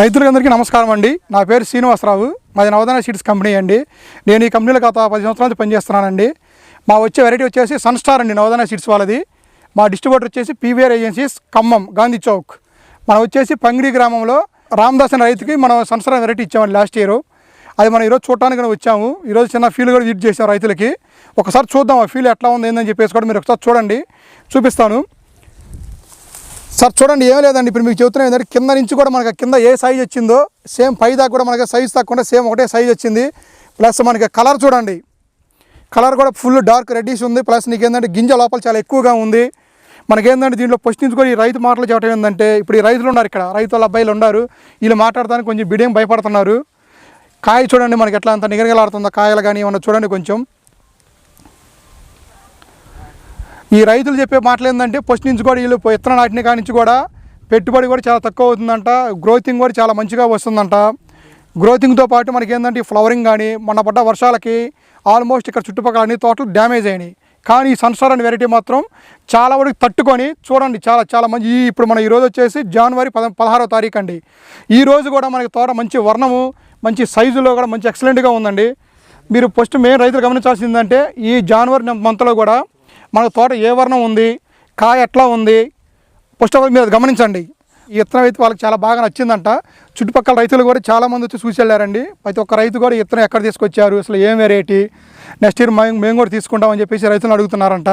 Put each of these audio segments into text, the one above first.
రైతులందరికీ నమస్కారం అండి. నా పేరు శ్రీనివాసరావు. మాది నవదాన సీడ్స్ కంపెనీ అండి. నేను ఈ కంపెనీలో గత పది సంవత్సరాల నుంచి పనిచేస్తున్నానండి. మా వచ్చే వెరైటీ వచ్చేసి సన్ స్టార్ అండి నవదాన సీడ్స్ వాళ్ళది. మా డిస్ట్రిబ్యూటర్ వచ్చేసి పీవీఆర్ ఏజెన్సీస్ ఖమ్మం గాంధీ చౌక్. మనం వచ్చేసి పంగిడి గ్రామంలో రామదాస్ అనే రైతుకి మనం సన్ స్టార్ వెరైటీ ఇచ్చామండి లాస్ట్ ఇయర్. అది మనం ఈరోజు చూడటానికి వచ్చాము. ఈరోజు చిన్న ఫీల్ కూడా విజిట్ చేసాం రైతులకి. ఒకసారి చూద్దాం ఆ ఫీల్ ఎట్లా ఉంది ఏందని చెప్పేసి కూడా మీరు ఒకసారి చూడండి. చూపిస్తాను. సార్ చూడండి ఏం లేదండి. ఇప్పుడు మీకు చెబుతున్నా ఏంటంటే కింద నుంచి కూడా మనకి కింద ఏ సైజ్ వచ్చిందో సేమ్ పై దాకా కూడా మనకి సైజ్ తగ్గకుండా సేమ్ ఒకటే సైజ్ వచ్చింది. ప్లస్ మనకి కలర్ చూడండి. కలర్ కూడా ఫుల్ డార్క్ రెడ్డిష్ ఉంది. ప్లస్ నీకు ఏంటంటే గింజ లోపల చాలా ఎక్కువగా ఉంది. మనకేంటంటే దీంట్లో ప్రశ్నించుకొని ఈ రైతు మాటలు చెప్పడం ఏంటంటే ఇప్పుడు ఈ రైతులు ఉన్నారు ఇక్కడ. రైతుల అబ్బాయిలు ఉన్నారు. వీళ్ళు మాట్లాడడానికి కొంచెం బిడియం భయపడుతున్నారు. కాయ చూడండి మనకి ఎట్లా అంత నిగరగలాడుతుందో కాయలు కానీ ఏమన్నా చూడండి కొంచెం. ఈ రైతులు చెప్పే మాటలు ఏంటంటే ఫస్ట్ నుంచి కూడా వీళ్ళు విత్తనం నాటిన కాడి నుంచి కూడా పెట్టుబడి కూడా చాలా తక్కువ అవుతుందంట. గ్రోతింగ్ కూడా చాలా మంచిగా వస్తుందంట. గ్రోతింగ్తో పాటు మనకి ఏంటంటే ఫ్లవరింగ్ కానీ మొన్న పడ్డ వర్షాలకి ఆల్మోస్ట్ ఇక్కడ చుట్టుపక్కల అన్ని తోటలు డ్యామేజ్ అయినాయి. కానీ ఈ సన్సార్ అనే వెరైటీ మాత్రం చాలా వరకు తట్టుకొని చూడండి చాలా చాలా మంచి ఈ ఇప్పుడు మన ఈరోజు వచ్చేసి జనవరి పద పదహారో తారీఖు అండి. ఈ రోజు కూడా మనకి తోట మంచి వర్ణము మంచి సైజులో కూడా మంచి ఎక్సలెంట్గా ఉందండి. మీరు ఫస్ట్ మెయిన్ రైతులు గమనించాల్సిందంటే ఈ జనవరి మంత్లో కూడా మన తోట ఏ వర్ణం ఉంది కాయ ఎట్లా ఉంది ఫస్ట్ ఆఫ్ ఆల్ మీరు గమనించండి. ఈ విత్తనం అయితే వాళ్ళకి చాలా బాగా నచ్చిందంట. చుట్టుపక్కల రైతులు కూడా చాలామంది వచ్చి చూసి వెళ్ళారండి ప్రతి ఒక్క రైతు కూడా ఈ విత్తనం ఎక్కడ తీసుకొచ్చారు అసలు ఏం వెరైటీ నెక్స్ట్ ఇయర్ మేము మేము కూడా తీసుకుంటామని చెప్పేసి రైతులను అడుగుతున్నారంట.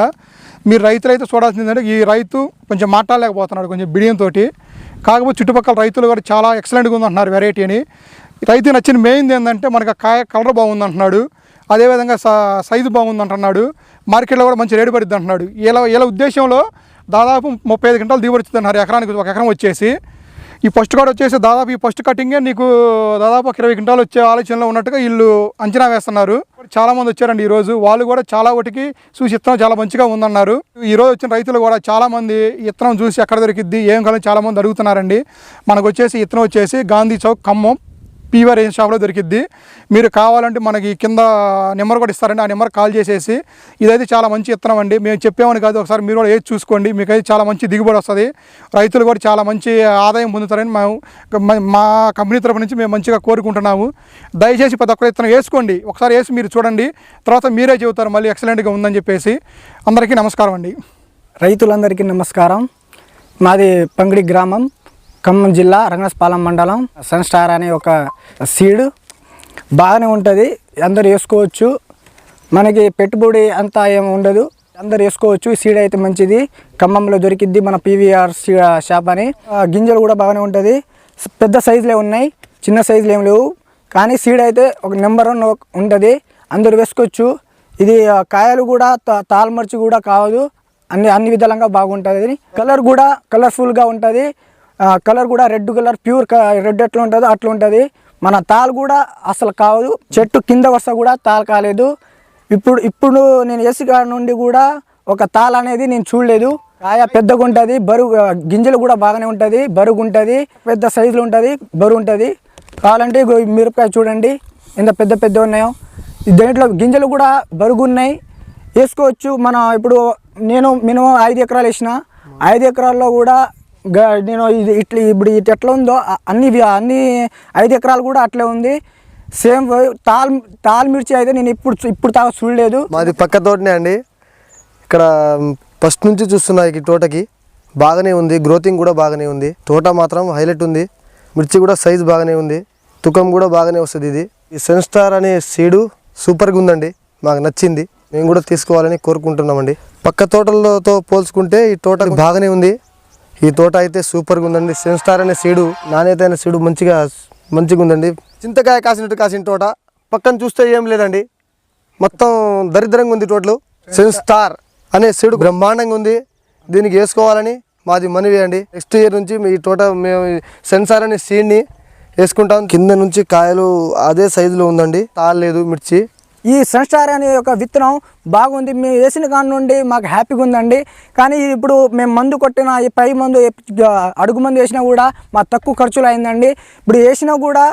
మీరు రైతులు అయితే చూడాల్సింది ఏంటంటే ఈ రైతు కొంచెం మాట్లాడలేకపోతున్నాడు కొంచెం బిడియంతో కాకపోతే చుట్టుపక్కల రైతులు కూడా చాలా ఎక్సలెంట్గా ఉందంటున్నారు వెరైటీ అని రైతు నచ్చిన మెయిన్ ఏంటంటే మనకు కాయ కలర్ బాగుంది అంటున్నాడు అదేవిధంగా స- సైజు బాగుంది అంటున్నాడు మార్కెట్లో కూడా మంచి రేటు పడుద్ది అంటున్నాడు ఇలా ఇలా ఉద్దేశంలో దాదాపు ముప్పై ఐదు గంటలు దిగుబడి అన్నారు ఎకరానికి ఒక ఎకరం వచ్చేసి. ఈ ఫస్ట్ కూడా వచ్చేసి దాదాపు ఈ ఫస్ట్ కటింగే నీకు దాదాపు ఒక ఇరవై గంటలు వచ్చే ఆలోచనలో ఉన్నట్టుగా వీళ్ళు అంచనా వేస్తున్నారు. చాలామంది వచ్చారండి ఈ రోజు వాళ్ళు కూడా చాలా వాటికి చూసి ఇత్తనం చాలా మంచిగా ఉందన్నారు. ఈ రోజు వచ్చిన రైతులు కూడా చాలామంది ఇత్తనం చూసి ఎక్కడ దొరికిద్ది ఏం కాలం చాలామంది అడుగుతున్నారండి. మనకు వచ్చేసి ఇత్తనం వచ్చేసి గాంధీ చౌక్ ఖమ్మం. పీవర్ ఏం షాప్లో దొరికిద్ది. మీరు కావాలంటే మనకి కింద నెంబర్ కూడా ఇస్తారండి. ఆ నెంబర్ కాల్ చేసేసి ఇదైతే చాలా మంచి ఇత్తనం అండి. మేము చెప్పామని కాదు. ఒకసారి మీరు కూడా ఏది చూసుకోండి. మీకైతే చాలా మంచి దిగుబడి వస్తుంది. రైతులు కూడా చాలా మంచి ఆదాయం పొందుతారని మేము మా కంపెనీ తరపు నుంచి మేము మంచిగా కోరుకుంటున్నాము. దయచేసి ప్రతి ఒక్కరు ఇత్తనం వేసుకోండి. ఒకసారి వేసి మీరు చూడండి. తర్వాత మీరే చెబుతారు. మళ్ళీ ఎక్సలెంట్గా ఉందని చెప్పేసి. అందరికీ నమస్కారం అండి. రైతులందరికీ నమస్కారం. మాది పంగిడి గ్రామం. ఖమ్మం జిల్లా రంగస్పాలెం మండలం సన్ స్టార్ అనే ఒక సీడ్. బాగానే ఉంటుంది. అందరు వేసుకోవచ్చు. మనకి పెట్టుబడి అంతా ఏం ఉండదు. అందరు వేసుకోవచ్చు. ఈ సీడ్ అయితే మంచిది. ఖమ్మంలో దొరికిద్ది మన పీవీఆర్ షాప్ అని. గింజలు కూడా బాగానే ఉంటుంది. పెద్ద సైజులే ఉన్నాయి. చిన్న సైజులు ఏం లేవు. కానీ సీడ్ అయితే ఒక నెంబర్ వన్ ఉంటుంది. అందరు వేసుకోవచ్చు. ఇది కాయలు కూడా తా- తాల్మర్చి కూడా కావదు. అన్ని అన్ని విధాలుగా బాగుంటుంది. కలర్ కూడా కలర్ఫుల్గా ఉంటుంది. కలర్ కూడా రెడ్ కలర్ ప్యూర్ రెడ్ ఎట్లా ఉంటుందో అట్లా ఉంటుంది. మన తాలు కూడా అసలు కావదు చెట్టు కింద వరుస కూడా తాలు కాలేదు. ఇప్పుడు ఇప్పుడు నేను ఏసీ కాడ నుండి కూడా ఒక తాల్ అనేది నేను చూడలేదు. కాయ పెద్దగా ఉంటుంది బరువు గింజలు కూడా బాగానే ఉంటుంది బరువు ఉంటుంది పెద్ద సైజులు ఉంటుంది బరువు ఉంటుంది. కావాలంటే మిరపకాయ చూడండి. ఎంత పెద్ద పెద్ద ఉన్నాయో. దీంట్లో గింజలు కూడా బరుగు ఉన్నాయి. వేసుకోవచ్చు. మన ఇప్పుడు నేను మినిమం ఐదు ఎకరాలు వేసిన. ఐదు ఎకరాల్లో కూడా నేను ఇది ఇట్లా ఇప్పుడు ఇటు ఎట్లా ఉందో అన్ని అన్ని ఐదు ఎకరాలు కూడా అట్లే ఉంది. సేమ్ తాల్ తాల్ మిర్చి అయితే నేను ఇప్పుడు చూ- ఇప్పుడు తాగా చూడలేదు. మాది పక్క తోటనే అండి. ఇక్కడ ఫస్ట్ నుంచి చూస్తున్నా ఈ తోటకి. బాగానే ఉంది గ్రోతింగ్ కూడా బాగానే ఉంది. తోట మాత్రం హైలైట్ ఉంది. మిర్చి కూడా సైజ్ బాగానే ఉంది. తుకం కూడా బాగానే వస్తుంది ఇది. ఈ సెన్స్టార్ అనే సీడు సూపర్గా ఉందండి. మాకు నచ్చింది. మేము కూడా తీసుకోవాలని కోరుకుంటున్నామండి. పక్క తోటలతో పోల్చుకుంటే ఈ తోట బాగానే ఉంది. ఈ తోట అయితే సూపర్గా ఉందండి. సెన్స్టార్ అనే సీడు నాణ్యత అయిన సీడు మంచిగా మంచిగా ఉందండి. చింతకాయ కాసినట్టు కాసిన తోట పక్కన చూస్తే ఏం లేదండి. మొత్తం దరిద్రంగా ఉంది తోటలు సెన్స్టార్ అనే సీడు బ్రహ్మాండంగా ఉంది. దీనికి వేసుకోవాలని మాది మనవి అండి. నెక్స్ట్ ఇయర్ నుంచి మీ తోట మేము సెన్సార్ అనే సీడ్ని వేసుకుంటాం. కింద నుంచి కాయలు అదే సైజులో ఉందండి. తాళలేదు మిర్చి. ఈ సన్స్టార్ అనే ఒక విత్తనం బాగుంది మేము వేసిన కాడి నుండి మాకు హ్యాపీగా ఉందండి. కానీ ఇప్పుడు మేము మందు కొట్టిన ఈ పై మందు అడుగు మందు వేసినా కూడా మా తక్కువ ఖర్చులు అయిందండి. ఇప్పుడు వేసినా కూడా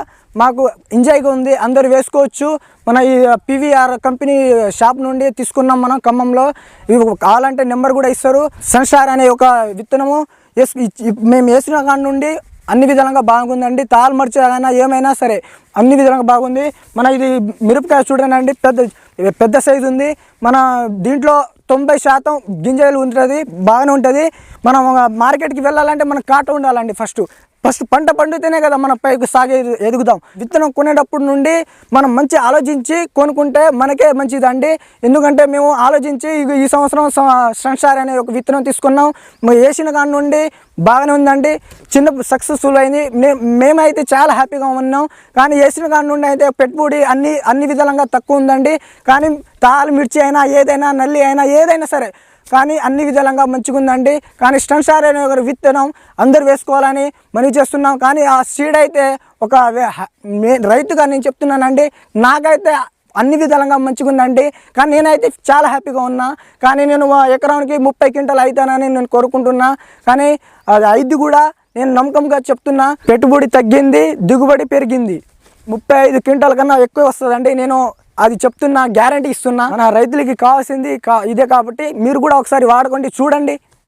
మాకు ఎంజాయ్గా ఉంది అందరు వేసుకోవచ్చు. మన ఈ పివిఆర్ కంపెనీ షాప్ నుండి తీసుకున్నాం మనం ఖమ్మంలో. ఇవి కావాలంటే నెంబర్ కూడా ఇస్తారు. సన్స్టార్ అనే ఒక విత్తనము వేసు మేము వేసిన కాడి నుండి అన్ని విధాలుగా బాగుందండి. తాల్ మర్చి అయినా ఏమైనా సరే అన్ని విధాలుగా బాగుంది. మన ఇది మిరపకాయ చూడండి పెద్ద పెద్ద సైజు ఉంది. మన దీంట్లో తొంభై శాతం గింజలు ఉంటుంది బాగానే ఉంటుంది. మనం మార్కెట్కి వెళ్ళాలంటే మనకు కాట ఉండాలండి ఫస్ట్ ఫస్ట్ పంట పండితేనే కదా మన పైకి సాగే ఎదుగుదాం. విత్తనం కొనేటప్పుడు నుండి మనం మంచి ఆలోచించి కొనుక్కుంటే మనకే మంచిదండి. ఎందుకంటే మేము ఆలోచించి ఈ సంవత్సరం సంసార్ అనే ఒక విత్తనం తీసుకున్నాం. మేము వేసిన కాడి నుండి బాగానే ఉందండి. చిన్న సక్సెస్ఫుల్ అయింది. మేమైతే చాలా హ్యాపీగా ఉన్నాం. కానీ వేసిన కాడి నుండి అయితే పెట్టుబడి అన్ని అన్ని విధాలంగా తక్కువ ఉందండి. కానీ తాలు మిర్చి అయినా ఏదైనా నల్లి అయినా ఏదైనా సరే కానీ అన్ని విధాలంగా మంచిగుందండి. కానీ కానీ స్టన్సార్ అనే ఒక విత్తనం అందరు వేసుకోవాలని మనవి చేస్తున్నాం. కానీ ఆ సీడ్ అయితే ఒక రైతుగా నేను చెప్తున్నానండి. నాకైతే అన్ని విధాలుగా మంచిగా ఉందండి కానీ నేనైతే చాలా హ్యాపీగా ఉన్నా. కానీ నేను ఎకరానికి ముప్పై క్వింటల్ అవుతానని నేను కోరుకుంటున్నా. కానీ అది ఐదు కూడా నేను నమ్మకంగా చెప్తున్నా. పెట్టుబడి తగ్గింది దిగుబడి పెరిగింది. ముప్పై ఐదు క్వింటల్ కన్నా ఎక్కువ వస్తుందండి. నేను అది చెప్తున్నా గ్యారంటీ ఇస్తున్నా. మన రైతులకి కావాల్సింది కా ఇదే కాబట్టి మీరు కూడా ఒకసారి వాడుకోండి చూడండి.